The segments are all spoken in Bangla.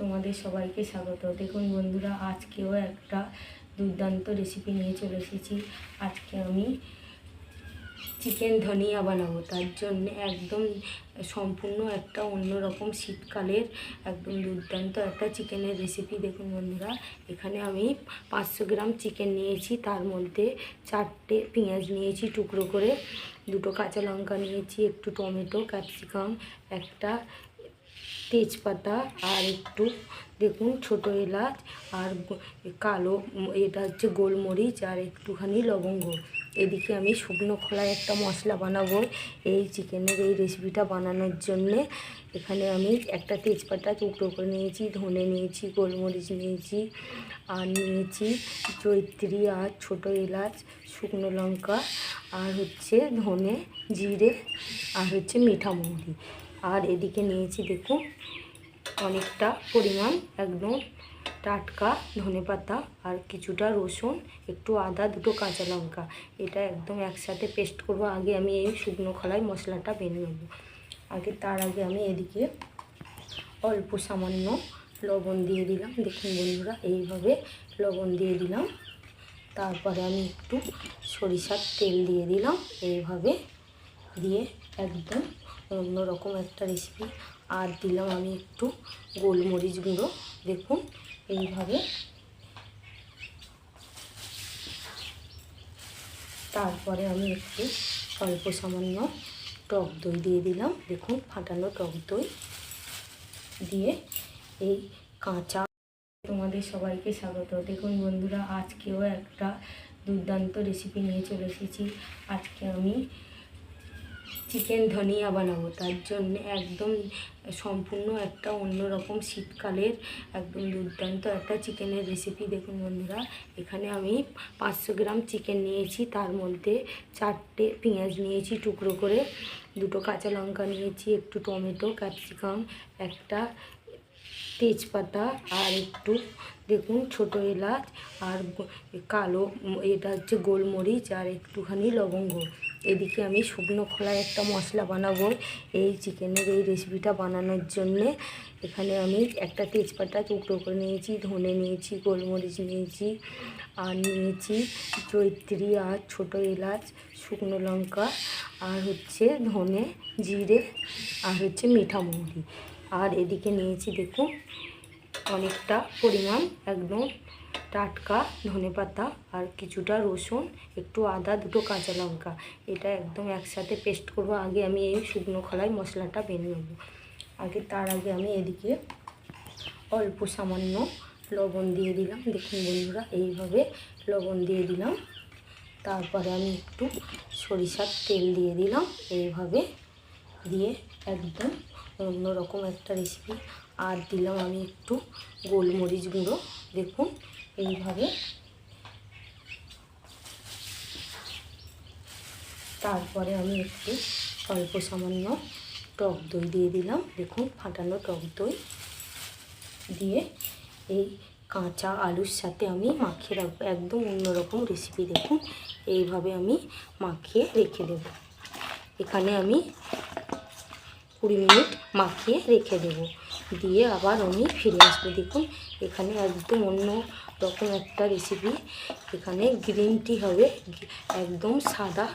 তোমাদের সবাইকে স্বাগত। দেখুন বন্ধুরা, আজকেও একটা দুর্দান্ত রেসিপি নিয়ে চলে এসেছি। আজকে আমি চিকেন ধনিয়া বানাবো। তার জন্য একদম সম্পূর্ণ একটা অন্যরকম শীতকালের একদম দুর্দান্ত একটা চিকেনের রেসিপি দেখুন বন্ধুরা, এখানে আমি পাঁচশো গ্রাম চিকেন নিয়েছি। তার মধ্যে চারটে পেঁয়াজ নিয়েছি টুকরো করে। দুটো কাঁচা লঙ্কা নিয়েছি, একটু টমেটো ক্যাপসিকাম একটা তেজপাতা আর একটু, দেখুন ছোট এলাচ আর কালো এটা হচ্ছে গোলমরিচ আর একটুখানি লবঙ্গ। এদিকে আমি শুকনো খোলায় একটা মশলা বানাবো এই চিকেনের এই রেসিপিটা বানানোর জন্যে। এখানে আমি একটা তেজপাতা টুকরো করে নিয়েছি, ধনে নিয়েছি, গোলমরিচ নিয়েছি আর নিয়েছি জৈত্রী আর ছোট এলাচ, শুকনো লঙ্কা আর হচ্ছে ধনে, জিরে আর হচ্ছে মিঠা মৌরি আর এদিকে নিয়েছি, দেখুন অনেকটা পরিমাণ একদম টাটকা ধনেপাতা আর কিছুটা রসুন, একটু আদা, দুটো কাঁচা লঙ্কা। এটা একদম একসাথে পেস্ট করব। আগে আমি এই শুকনো খোলায় মশলাটা বেনে নেব। আগে তার আগে আমি এদিকে অল্প সামান্য লবণ দিয়ে দিলাম। দেখুন বন্ধুরা, এইভাবে লবণ দিয়ে দিলাম। তারপরে আমি একটু সরিষার তেল দিয়ে দিলাম। এইভাবে দিয়ে একদম অন্যরকম একটা রেসিপি আর দিলাম আমি একটু গোলমরিচ গুঁড়ো। দেখুন, এইভাবে তারপরে আমি একটু অল্প সামান্য টক দই দিয়ে দিলাম। দেখুন, ফাটানো টক দই দিয়ে এই কাঁচা তোমাদের সবাইকে স্বাগত। দেখুন বন্ধুরা, আজকেও একটা দুর্দান্ত রেসিপি নিয়ে চলে এসেছি। আজকে আমি চিকেন ধনিয়া বানাবো। তার জন্য একদম সম্পূর্ণ একটা অন্যরকম শীতকালের একদম দুর্দান্ত একটা চিকেনের রেসিপি দেখুন বন্ধুরা। এখানে আমি পাঁচশো গ্রাম চিকেন নিয়েছি, তার মধ্যে চারটে পেঁয়াজ নিয়েছি টুকরো করে, দুটো কাঁচা লঙ্কা নিয়েছি, একটু টমেটো, ক্যাপসিকাম, একটা তেজপাতা আর একটু দেখুন ছোট এলাচ আর কালো এটা হচ্ছে গোলমরিচ আর একটুখানি লবঙ্গ। এদিকে আমি শুকনো খোলায় একটা মশলা বানাবো এই চিকেনের এই রেসিপিটা বানানোর জন্যে। এখানে আমি একটা তেজপাতা টুকরো করে নিয়েছি, ধনে নিয়েছি, গোলমরিচ নিয়েছি, আর নিয়েছি জৈত্রী আর ছোট এলাচ, শুকনো লঙ্কা, আর হচ্ছে ধনে জিরে, আর হচ্ছে মিঠা মৌরি আর এদিকে নিয়েছি দেখুন, অনেকটা পরিমাণ একদম টাটকা ধনেপাতা আর কিছুটা রসুন, একটু আদা, দুটো কাঁচা লঙ্কা। এটা একদম একসাথে পেস্ট করব। আগে আমি এই শুকনো খোলায় মশলাটা বেনে নেব। আগে তার আগে আমি এদিকে অল্প সামান্য লবণ দিয়ে দিলাম। দেখুন বন্ধুরা, এইভাবে লবণ দিয়ে দিলাম। তারপরে আমি একটু সরিষার তেল দিয়ে দিলাম। এইভাবে দিয়ে একদম অন্যরকম একটা রেসিপি আর দিলাম আমি একটু গোলমরিচ গুঁড়ো। দেখুন এইভাবে। তারপরে আমি একটু অল্প সামান্য টক দই দিয়ে দিলাম। দেখুন, ফাটানো টক দই দিয়ে এই কাঁচা আলুর সাথে আমি মাখিয়ে রাখব। একদম অন্যরকম রেসিপি দেখুন। এইভাবে আমি মাখিয়ে রেখে দেব। এখানে আমি কুড়ি মিনিট মাখিয়ে রেখে দেব। দিয়ে আবার আমি ফিরে আসব। দেখুন, এখানে একদম অন্য রকম একটা রেসিপি এখানে গ্রিন টি হবে। একদম সাদা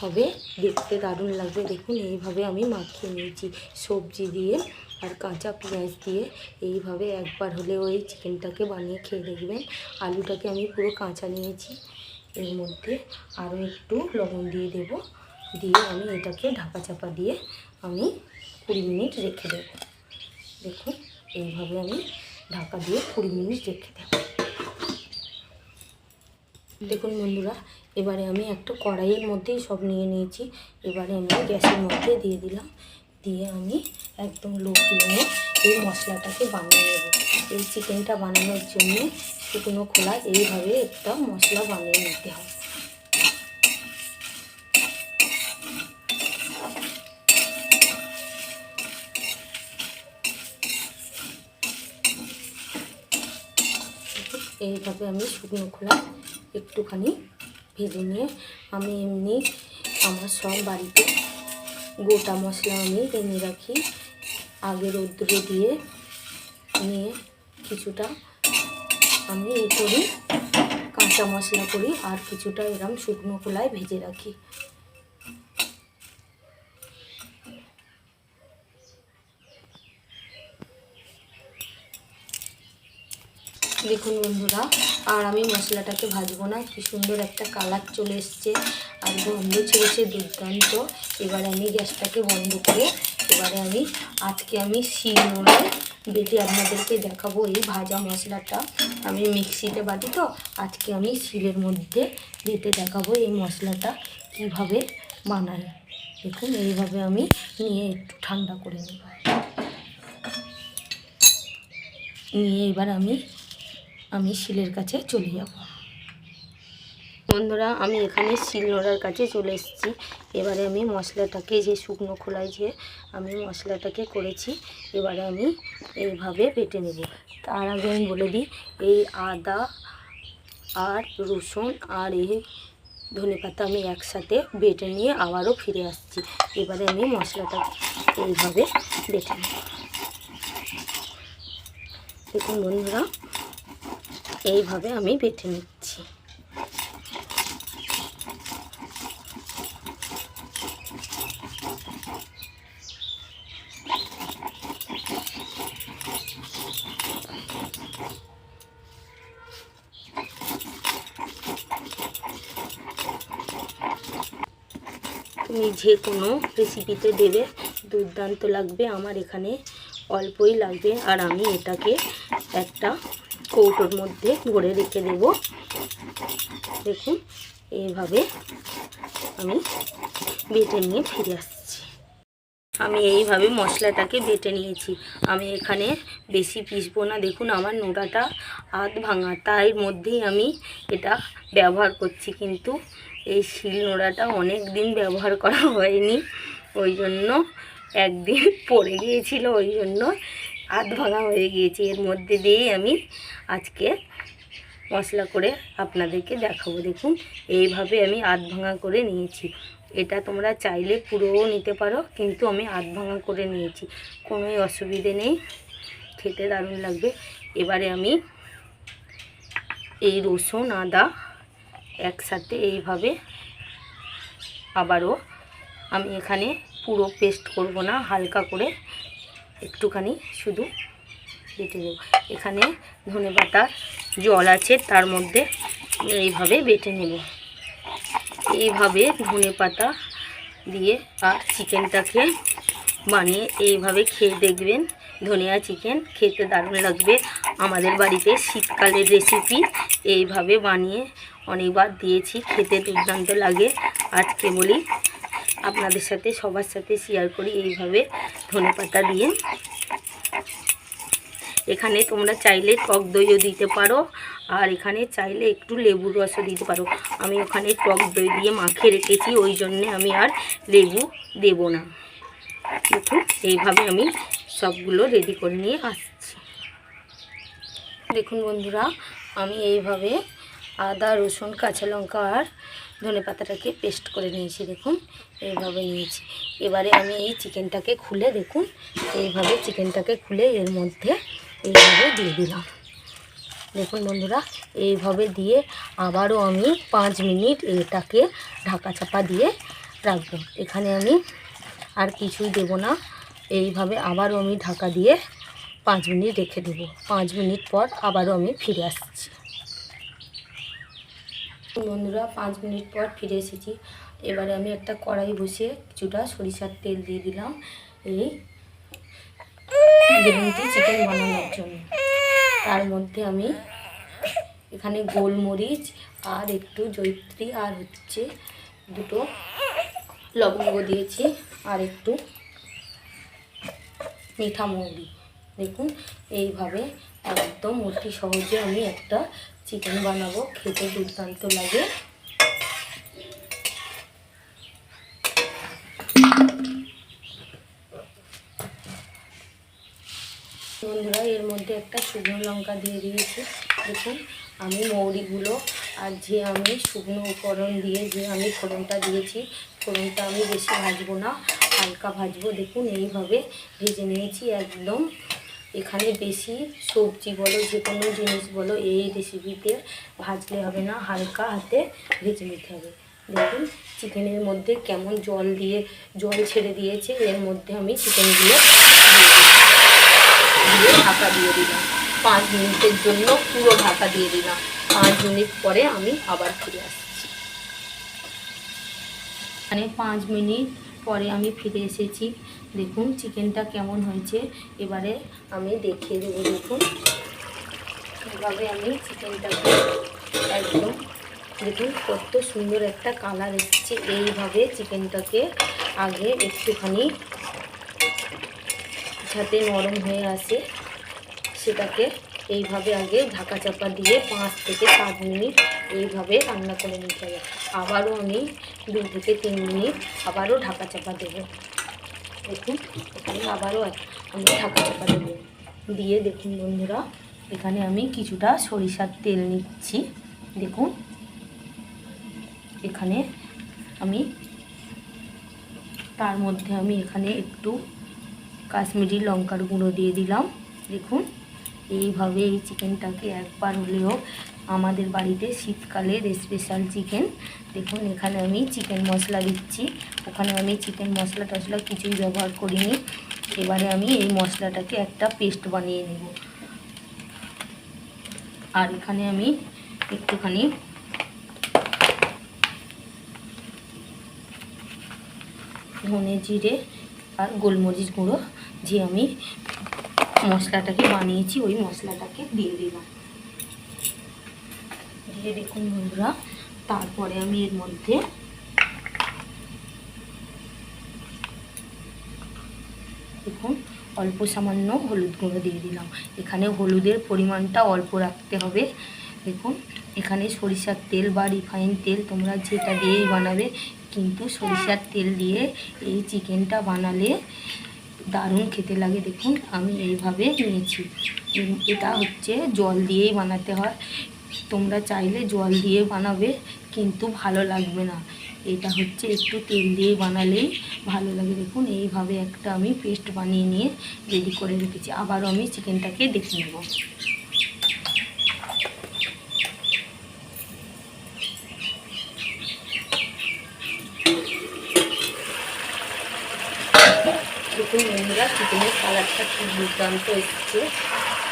হবে। দেখতে দারুণ লাগবে। দেখুন, এইভাবে আমি মাখিয়ে নিয়েছি সবজি দিয়ে আর কাঁচা পেঁয়াজ দিয়ে। এইভাবে একবার হলেও এই চিকেনটাকে বানিয়ে খেয়ে দেখবেন। আলুটাকে আমি পুরো কাঁচা নিয়েছি। এর মধ্যে আরও একটু লবণ দিয়ে দেব। দিয়ে আমি এটাকে ঢাকা চাপা দিয়ে আমি কুড়ি মিনিট রেখে দেব। দেখুন, এইভাবে আমি ঢাকা দিয়ে কুড়ি মিনিট রেখে দেব। দেখুন বন্ধুরা, এবারে আমি একটা কড়াইয়ের মধ্যেই সব নিয়ে নিয়েছি। এবারে আমি গ্যাসের মধ্যে দিয়ে দিলাম। দিয়ে আমি একদম লো ফ্লেমে এই মশলাটাকে বানিয়ে নেব। এই চিকেনটা বানানোর জন্য শুকনো খোলা এইভাবে একটা মশলা বানিয়ে নিতে হবে। এইভাবে আমি শুকনো খোলা একটুখানি ভেজে নিয়ে আমি এমনি আমার সব বাড়িতে গোটা মশলা আমি এনে রাখি। আগে রৌদ্রে দিয়ে নিয়ে কিছুটা আমি এই করি, কাঁচা মশলা করি আর কিছুটা এরম শুকনো খোলায় ভেজে রাখি। দেখুন বন্ধুরা, আর আমি মশলাটাকে ভাজবো না, কি সুন্দর একটা কালার চলে এসছে। আর গন্ধ ছেড়েছে দুর্দান্ত। এবার আমি গ্যাসটাকে বন্ধ করে, এবারে আমি, আজকে আমি শিল নোড়ায় বেটে আপনাদেরকে দেখাবো এই ভাজা মশলাটা। আমি মিক্সিতে বাটি তো, আজকে আমি শিলের মধ্যে বেটে দেখাবো এই মশলাটা কীভাবে বানাই দেখুন, এইভাবে আমি নিয়ে একটু ঠান্ডা করে নেব। নিয়ে এবার আমি আমি শিলের কাছে চলে যাব। বন্ধুরা, আমি এখানে শিল নোড়ার কাছে চলে এসেছি। এবারে আমি মশলাটাকে, যে শুকনো খোলায় যে আমি মশলাটাকে করেছি, এবারে আমি এইভাবে বেটে নেব। তার আগে আমি বলে দিই, এই আদা আর রসুন আর এই ধনেপাতা আমি একসাথে বেটে নিয়ে আবারও ফিরে আসছি। এবারে আমি মশলাটা এইভাবে বেটে নেব। দেখুন বন্ধুরা এইভাবে আমি বেটে নিচ্ছি। তুমি যে কোনো রেসিপিতে দেবে, দুর্দান্ত লাগবে, আমার এখানে অল্পই লাগবে, আর আমি এটাকে একটা কৌটোর মধ্যে ভরে রেখে দেব। দেখুন, এইভাবে আমি বেটে নিয়ে ফিরে আসছি। আমি এইভাবে মশলাটাকে বেটে নিয়েছি। আমি এখানে বেশি পিসবো না। দেখুন, আমার নোড়াটা আধ ভাঙা, তাই মধ্যেই আমি এটা ব্যবহার করছি। কিন্তু এই শিল নোড়াটা অনেক দিন ব্যবহার করা হয়নি। ওই জন্য একদিন পড়ে গিয়েছিল, ওই জন্য আধ ভাঙা হয়ে গিয়েছে। এর মধ্যে দিয়েই আমি আজকে মশলা করে আপনাদেরকে দেখাবো। দেখুন, এইভাবে আমি আধ ভাঙা করে নিয়েছি। এটা তোমরা চাইলে পুরোও নিতে পারো, কিন্তু আমি আধ ভাঙা করে নিয়েছি। কোনোই অসুবিধে নেই, খেতে দারুণ লাগবে। এবারে আমি এই রসুন, আদা একসাথে এইভাবে আবারও আমি এখানে পুরো পেস্ট করব না, হালকা করে একটুখানি শুধু বেটে দেব এখানে ধনে পাতার জল আছে, তার মধ্যে এইভাবে বেটে নেব। এইভাবে ধনে পাতা দিয়ে আর চিকেনটাকে বানিয়ে এইভাবে খেয়ে দেখবেন। ধনিয়া চিকেন খেতে দারুণ লাগবে। আমাদের বাড়িতে শীতকালের রেসিপি এইভাবে বানিয়ে অনেকবার দিয়েছি, খেতে দুর্দান্ত লাগে। আজকে বলি আপনাদের সাথে, সবার সাথে শেয়ার করি, এইভাবে ধনে পাতা দিয়ে। এখানে তোমরা চাইলে টক দইও দিতে পারো, আর এখানে চাইলে একটু লেবুর রসও দিতে পারো। আমি ওখানে টক দই দিয়ে মাখিয়ে রেখেছি, ওই জন্যে আমি আর লেবু দেব না। দেখুন এইভাবে আমি সবগুলো রেডি করে নিয়ে আসছি। দেখুন বন্ধুরা, আমি এইভাবে আদা, রসুন, কাঁচা লঙ্কা আর ধনে পাতাটাকে পেস্ট করে নিয়েছি, দেখুন, এইভাবে নিয়েছি। এবারে আমি এই চিকেনটাকে খুলে, দেখুন, এইভাবে চিকেনটাকে খুলে এর মধ্যে এইভাবে দিয়ে দিলাম। দেখুন বন্ধুরা, এইভাবে দিয়ে আবারও আমি পাঁচ মিনিট এটাকে ঢাকা চাপা দিয়ে রাখব। এখানে আমি আর কিছুই দেব না। এইভাবে আবারও আমি ঢাকা দিয়ে পাঁচ মিনিট রেখে দেবো। পাঁচ মিনিট পর আবারও আমি ফিরে আসছি। বন্ধুরা, পাঁচ মিনিট পর ফিরে এসেছি। এবারে আমি একটা কড়াই বসিয়ে কিছুটা সরিষার তেল দিয়ে দিলাম। এই গ্রিনটি চিকেন বানানোর জন্য। তার মধ্যে আমি এখানে গোলমরিচ আর একটু জৈত্রী আর হচ্ছে দুটো লবঙ্গ দিয়েছি আর একটু মিঠা মৌরি। দেখুন, এইভাবে একদম অতি সহজে আমি একটা চিকেন বানাবো, খেতে দুর্দান্ত লাগে। বন্ধুরা, এর মধ্যে একটা শুকনো লঙ্কা দিয়ে দিয়েছি। দেখুন, আমি মৌরিগুলো আর যে আমি শুকনো উপকরণ দিয়ে যে আমি ফোড়নটা দিয়েছি, ফোড়নটা আমি বেশি ভাজবো না, হালকা ভাজবো। দেখুন, এইভাবে ভেজে নিয়েছি একদম। এখানে বেশি সবজি বলো, যে কোনো জিনিস বলো, এই রেসিপিতে ভাজলে হবে না, হালকা হাতে ভেজে নিতে হবে। দেখুন চিকেনের মধ্যে কেমন জল দিয়ে, জল ছেড়ে দিয়েছে, এর মধ্যে আমি চিকেনগুলো দিয়ে ঢাকা দিয়ে দিলাম। পাঁচ মিনিটের জন্য পুরো ঢাকা দিয়ে দিলাম। পাঁচ মিনিট পরে আমি আবার ফিরে আসছি। মানে পাঁচ মিনিট পরে আমি ফিরে এসেছি। দেখুন চিকেনটা কেমন হয়েছে। এবারে আমি দেখিয়ে দেবো, দেখুন। এভাবে আমি চিকেনটাকে একদম, দেখুন কত সুন্দর একটা কালার এসেছে। এইভাবে চিকেনটাকে আগে একটুখানি যাতে নরম হয়ে আসে, সেটাকে এইভাবে আগে ঢাকা চাপা দিয়ে পাঁচ থেকে সাত মিনিট এইভাবে রান্না করে নিতে হবে। আবারও আমি দু থেকে তিন মিনিট আবারও ঢাকা চাপা দেবো। দেখুন, এখানে আবারও আমি চাপা দেবো। দিয়ে দেখুন বন্ধুরা, এখানে আমি কিছুটা সরিষার তেল নিচ্ছি। দেখুন, এখানে আমি তার মধ্যে আমি এখানে একটু কাশ্মীরি লঙ্কার গুঁড়ো দিয়ে দিলাম। দেখুন, এইভাবে এই চিকেনটাকে একবার হলেও আমাদের বাড়িতে শীতকালের স্পেশাল চিকেন দেখুন, এখানে আমি চিকেন মশলা দিচ্ছি। ওখানে আমি চিকেন মশলা টশলা কিছুই ব্যবহার করিনি। এবারে আমি এই মশলাটাকে একটা পেস্ট বানিয়ে নেব। আর এখানে আমি একটুখানি ধনে জিরে আর গোলমরিচ গুঁড়ো যে আমি মশলাটাকে বানিয়েছি, ওই মশলাটাকে দিয়ে দিলাম। দিয়ে দেখুন বন্ধুরা। তারপরে আমি এর মধ্যে দেখুন, অল্প সামান্য হলুদ গুঁড়ো দিয়ে দিলাম। এখানে হলুদের পরিমাণটা অল্প রাখতে হবে। দেখুন, এখানে সরিষার তেল বা রিফাইন তেল তোমরা যেটা দিয়েই বানাবে, কিন্তু সরিষার তেল দিয়ে এই চিকেনটা বানালে দারুণ খেতে লাগে। দেখুন, আমি এইভাবে নিয়েছি। এটা হচ্ছে জল দিয়েই বানাতে হয়। তোমরা চাইলে জল দিয়ে বানাবে, কিন্তু ভালো লাগবে না। এটা হচ্ছে একটু তেল দিয়ে বানালেই ভালো লাগে। দেখুন, এইভাবে একটা আমি পেস্ট বানিয়ে নিয়ে রেডি করে রেখেছি। আবারও আমি চিকেনটাকে দেখে নেব। দেখুন বন্ধুরা, চিকেনের কালারটা খুব দুর্দান্ত এসছে।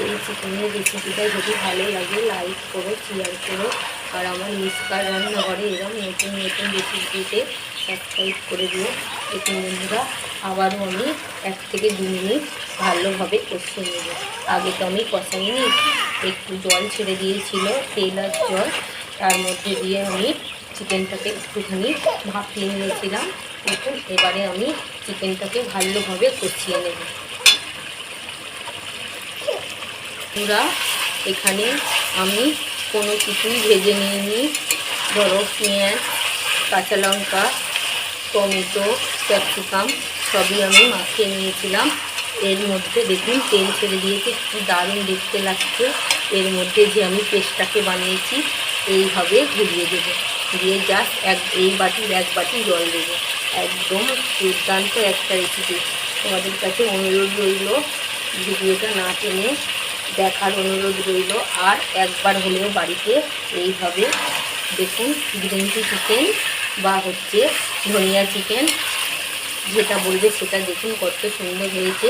এই চিকেনের রেসিপিটা যদি ভালো লাগে লাইক করো শেয়ার করো। আর আমার মিসকার রান্নাঘরে এরকম নতুন নতুন রেসিপিতে সাবস্ক্রাইব করে দিও। দেখুন বন্ধুরা, আবারও আমি এক থেকে দু মিনিট ভালোভাবে কষিয়ে নেব। আগে তো আমি কষাইনি, একটু জল ছেড়ে দিয়েছিল, তেল আর জল। তার মধ্যে দিয়ে আমি চিকেনটাকে একটুখানি ভাপিয়ে নিয়েছিলাম। দেখুন, এবারে আমি চিকেনটাকে ভালোভাবে কষিয়ে নেব। পুরা এখানে আমি কোনো কিছুই ভেজে নিয়ে নিইনি। ধরো পেঁয়াজ, কাঁচা লঙ্কা, টমেটো, ক্যাপসিকাম সবই আমি মাখিয়ে নিয়েছিলাম। এর মধ্যে দেখুন, তেল ছেড়ে দিয়েছে, কি দারুণ দেখতে লাগছে। এর মধ্যে যে আমি পেস্টটাকে বানিয়েছি, এইভাবে ঘুরিয়ে দেবো। দিয়ে জাস্ট এক, এই বাটির এক বাটি জল দেবো। একদম দুর্দান্ত একটা রেসিপি তোমাদের কাছে অনুরোধ রইল, ভিডিওটা না টেনে দেখার অনুরোধ রইল। আর একবার হলেও বাড়িতে এইভাবে দেখুন গ্রিনটি চিকেন বা হচ্ছে ধনিয়া চিকেন যেটা বলবে সেটা দেখুন, কত সুন্দর হয়েছে।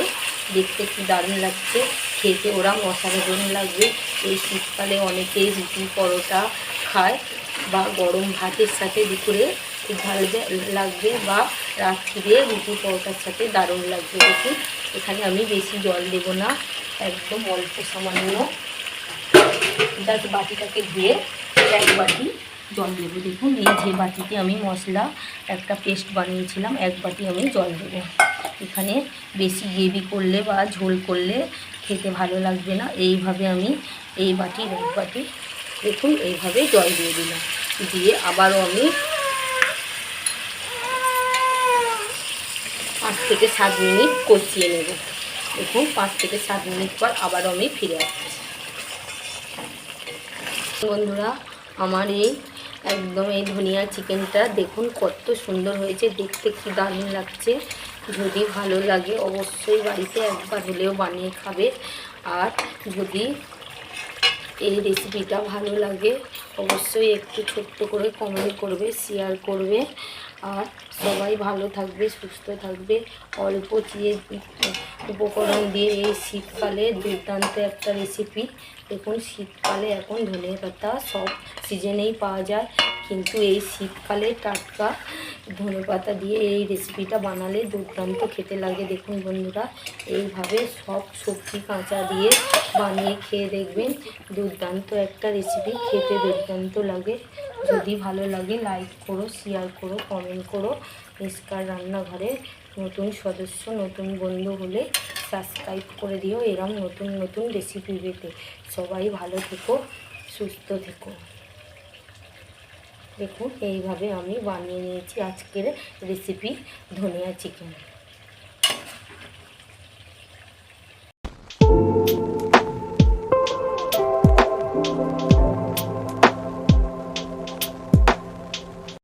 দেখতে কি দারুণ লাগছে। খেতে ওরা অসাধারণ লাগবে। এই শীতকালে অনেকেই রুটি পরোটা খায় বা গরম ভাতের সাথে দুপুরে খুব ভালো লাগবে বা রাত্রিরে রুটি পরোটার সাথে দারুণ লাগবে। দেখুন, এখানে আমি বেশি জল দেব না। একদম অল্প সামান্য জাস্ট বাটিটাকে ধুয়ে এক বাটি জল দেবো। দেখুন, এই যে বাটিতে আমি মশলা একটা পেস্ট বানিয়েছিলাম, এক বাটি আমি জল দেবো। এখানে বেশি গ্রেভি করলে বা ঝোল করলে খেতে ভালো লাগবে না। এইভাবে আমি এই বাটির এক বাটি, দেখুন, এইভাবে জল দিয়ে দিলাম। দিয়ে আবারও আমি পাঁচ থেকে সাত মিনিট কষিয়ে নেব। দেখুন পাঁচ থেকে সাত মিনিট পর আবারও আমি ফিরে আসছি। বন্ধুরা, আমার এই একদম এই ধনিয়া চিকেনটা দেখুন কত সুন্দর হয়েছে, দেখতে কি দারুণ লাগছে। যদি ভালো লাগে অবশ্যই বাড়িতে একবার হলেও বানিয়ে খাবে। আর যদি এই রেসিপিটা ভালো লাগে। অবশ্যই একটু ছোট্ট করে কমেন্ট করবে শেয়ার করবে। আর সবাই ভালো থাকবে, সুস্থ থাকবে। অল্প চিয়ে উপকরণ দিয়ে এই শীতকালে দুর্দান্ত একটা রেসিপি দেখুন, শীতকালে এখন ধনে পাতা সব সিজনেই পাওয়া যায়। কিন্তু এই শীতকালে টাটকা ধনে পাতা দিয়ে এই রেসিপিটা বানালে দুর্দান্ত খেতে লাগে। দেখুন বন্ধুরা, এইভাবে সব সবজি কাঁচা দিয়ে বানিয়ে খেয়ে দেখবেন দুর্দান্ত একটা রেসিপি খেতে দুর্দান্ত লাগে। যদি ভালো লাগে লাইক করো শেয়ার করো কমেন্ট করো। নিষ্কার রান্নাঘরে নতুন সদস্য, নতুন বন্ধু হলে সাবস্ক্রাইব করে দিও এরম নতুন নতুন রেসিপি পেতে। সবাই ভালো থেকো, সুস্থ থেকো। দেখুন এইভাবে আমি বানিয়ে নিয়েছি আজকের রেসিপি ধনিয়া চিকেন